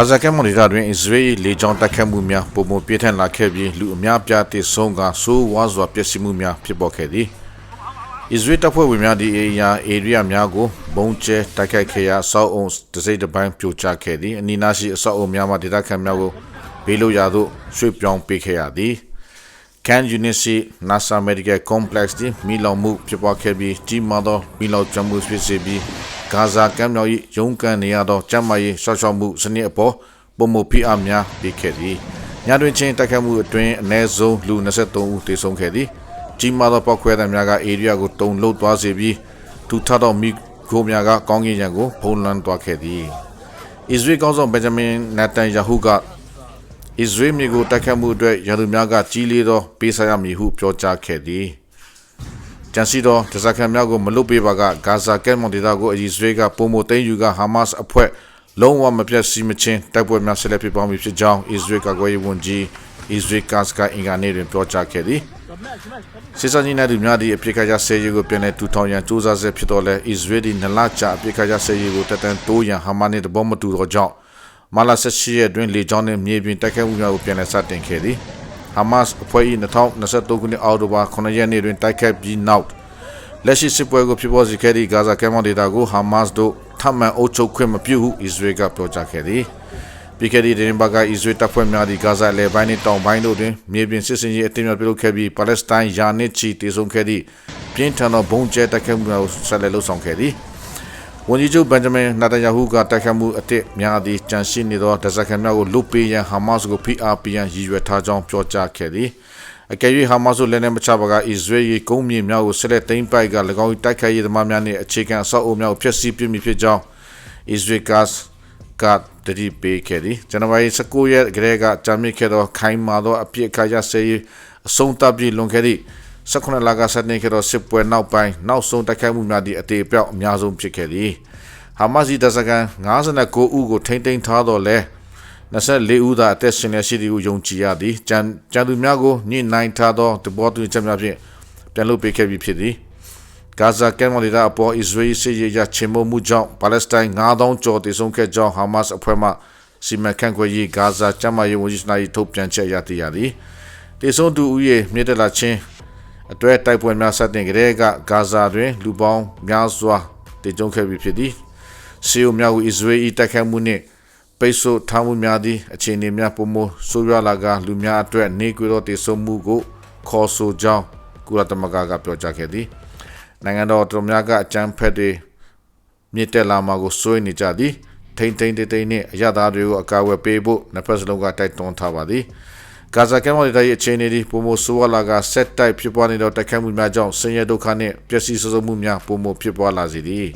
ဂါဇာကမ်းမြောင်ဒေသတွင်အစ္စရေးလေကြောင်းတိုက်ခတ်မှုများပုံမှန်ပြင်းထန်လာခဲ့ပြီးလူအများပြားသေဆုံးကဆိုးဝါးစွာပျက်စီးမှုများဖြစ်ပေါ်ခဲ့သည်အစ္စရေးတပ်ဖွဲ့ဝင်များဒီအေယာအေရီးယားများကိုဘုံကျဲတိုက်ခိုက်ခဲ့ရာစောက်အုံတစိမ့်တစ်ပိုင်းပြိုကျခဲ့သည်အနီးနားရှိအဆောက်အုံများမှဒေသခံများကိုဘေးလွတ်ရာသို့ရွှေ့ပြောင်းပေးခဲ့ရသည် Can Unity NASA Medical Complex ဒီမီလောင်မှုဖြစ်ပွားခဲ့ပြီးကြီးမားသောမီလောင်ကျွမ်းမှုဖြစ်စေပြီး ဂါဇာကမ်းမြောင်၏ရုန်းကန်နေရသောကျန်းမာရေးရှောက်ရှောက်မှုစနစ်အပေါ်ပုံမှုဖိအားများပေးခဲ့သည်ညတွင်ချင်းတိုက်ခတ်မှုအတွင်းအ ਨੇ ဆုံးလူ23ဦးသေဆုံးခဲ့သည်ကြီးမားသောပောက်ခွဲသံများကဧရိယာကိုတုန်လှုပ်သွားစေပြီးထူထပ်သောမိခိုးများကကောင်းကင်ရံကိုဖုံးလွှမ်းသွားခဲ့သည်အစ္စရေးကောင်းဆောင်ဘင်ဂျမင်နက်တန်ယာဟုကအစ္စရေးမျိုးကိုတိုက်ခတ်မှုအတွက်ရန်သူများကကြီးလေးသောပေးဆပ်ရမည်ဟုပြောကြားခဲ့သည်။ ကြံစီသောတစကန်များကိုမလွတ်ပေးပါကဂါဇာကဲမွန်ဒေသကိုအစ္စရေးကပုံမသိမ်းယူကဟာမတ်စ်အဖွဲ့လုံးဝမပြတ်စီမချင်းတိုက်ပွဲများဆက်လက်ဖြစ်ပွားမည်ဖြစ်ကြောင်းအစ္စရေးကာကွယ်ရေးဝန်ကြီးအစ္စရေးကတ်စကအင်္ဂါနေ့တွင်ပြောကြားခဲ့သည်။စစ်စင်နေတဲ့များသည့်အပြစ်ခရဆဲရေးကိုပြန်လည်ထူထောင်ရန်စူးစမ်းဆဲဖြစ်တော်လဲအစ္စရေးဒီနလချအပြစ်ခရဆဲရေးကိုတက်တန်တိုးရန်ဟာမတ်နှင့်တဘောမတူသောကြောင့်မာလာဆက်ရှိရဲ့အတွင်းလေကြောင်းနဲ့မြေပြင်တိုက်ခိုက်မှုများကိုပြန်လည်စတင်ခဲ့သည် ဟာမတ်စ်အဖွဲ့၏2023ခုနှစ်အောက်တိုဘာ9ရက်နေ့တွင်တိုက်ခိုက်ပြီးနောက်လက်ရှိစစ်ပွဲကိုဖြစ်ပေါ်စေခဲ့သည့်ဂါဇာကမ်းမြောင်ဒေသကိုဟာမတ်စ်တို့ထပ်မံအုပ်ချုပ်ခွင့်မပြုဟုအစ္စရေးကပြောကြားခဲ့သည်ပြီးခဲ့သည့်တင်ဘာကအစ္စရေးတပ်ဖွဲ့များသည့်ဂါဇာလေပိုင်းနှင့်တောင်ပိုင်းတို့တွင်မြေပြင်စစ်စင်ရေးအတင်းများပြုလုပ်ခဲ့ပြီးပါလက်စတိုင်းယာနစ်ချီတည်ဆုံခဲ့သည့်ပြင်းထန်သောဘုံကျဲတိုက်ခိုက်မှုများကိုဆက်လက်လှုပ်ဆောင်ခဲ့သည် ဝန်ကြီးချုပ်ဘန်ဂျမင်နာတန်ယာဟုကတိုက်ခတ်မှုအစ်စ်များသည့်ကြန့်ရှိနေသောဒဇက်ခံများကိုလွတ်ပေးရန်ဟာမတ်စ်ကိုဖိအားပေးရန်ရည်ရွယ်ထားကြောင်းပြောကြားခဲ့သည်အကယ်၍ဟာမတ်စ်လည်းနဲ့မချပါကအစ္စရေး၏ကုန်းမြေများကိုဆက်လက်သိမ်းပိုက်က၎င်း၏တိုက်ခိုက်ရေးသမားများနှင့်အခြေခံအဆောက်အအုံများကိုဖျက်ဆီးပြစ်မိဖြစ်ကြောင်းအစ္စရေးကတ်ကတတိပေးခဲ့သည်ဇန်နဝါရီ19ရက်ကလေးကကြာမြင့်ခဲ့သောခိုင်မာသောအပြစ်အခါရစေးအဆုံးသတ်ပြီးလွန်ခဲ့သည့် 18လကစတင်ခဲ့သောစစ်ပွဲနောက်ပိုင်းနောက်ဆုံးတိုက်ခိုက်မှုများသည့်အသေးအပြောက်အများဆုံးဖြစ်ခဲ့သည်ဟာမတ်စ်တပ်စကန်59ဦးကိုထိန်းသိမ်းထားတော့လဲ24ဦးသာအသက်ရှင်လျက်ရှိသည်ဟုယုံကြည်ရသည်ကြံကြံသူများကိုညှိနှိုင်းထားသောတဘောတူချက်များဖြင့်ပြန်လုပ်ပေးခဲ့ပြီးဖြစ်သည်ဂါဇာကမ်းမြောင်ဒေသအပေါ်အစ္စရေးစစ်ရေးရချေမှုမှုကြောင့်ပါလက်စတိုင်း9000ကျော်တည်ဆုံခဲ့ကြောင်းဟာမတ်စ်အဖွဲ့မှစီမံခန့်ခွဲရေးဂါဇာကျန်းမာရေးဝန်ကြီးစနာ၏ထုတ်ပြန်ချက်ရသည်ရသည်တည်ဆုံသူဦးရေမြင့်တက်လာခြင်း အတွဲတိုက်ပွဲများဆက်တင်ကြတဲ့ကဂါဇာတွင်လူပေါင်းများစွာတည်ကြုံခဲ့ပြီးဖြစ်သည်စီယိုများကိုအစ္စရေး၏တိုက်ခိုက်မှုနှင့်ပိတ်ဆို့ထားမှုများသည့်အခြေအနေများပုံမဆိုးရွားလာကလူများအတွက်နေကွေသောတည်ဆုံမှုကိုခေါ်ဆိုကြောင်းကုလသမဂ္ဂကပြောကြားခဲ့သည်နိုင်ငံတော်တော်များကအကြမ်းဖက်တွေမြစ်တက်လာမှာကိုစိုးရိမ်နေကြသည်ထိမ့်ထိမ့်တိတ်တိတ်နှင့်အရသာတွေကိုအကာအကွယ်ပေးဖို့နှစ်ဖက်စလုံးကတိုက်တွန်းထားပါသည် ဂါဇာကမ်းမြောင်ဒေသရဲ့အခြေအနေဒီပုံမဆိုးဝါးလာကဆက်တိုက်ဖြစ်ပွားနေသောတိုက်ခိုက်မှုများကြောင့်ဆင်းရဲဒုက္ခနှင့်ပျက်စီးဆုံးရှုံးမှုများပုံမဖြစ်ပွားလာစေသည်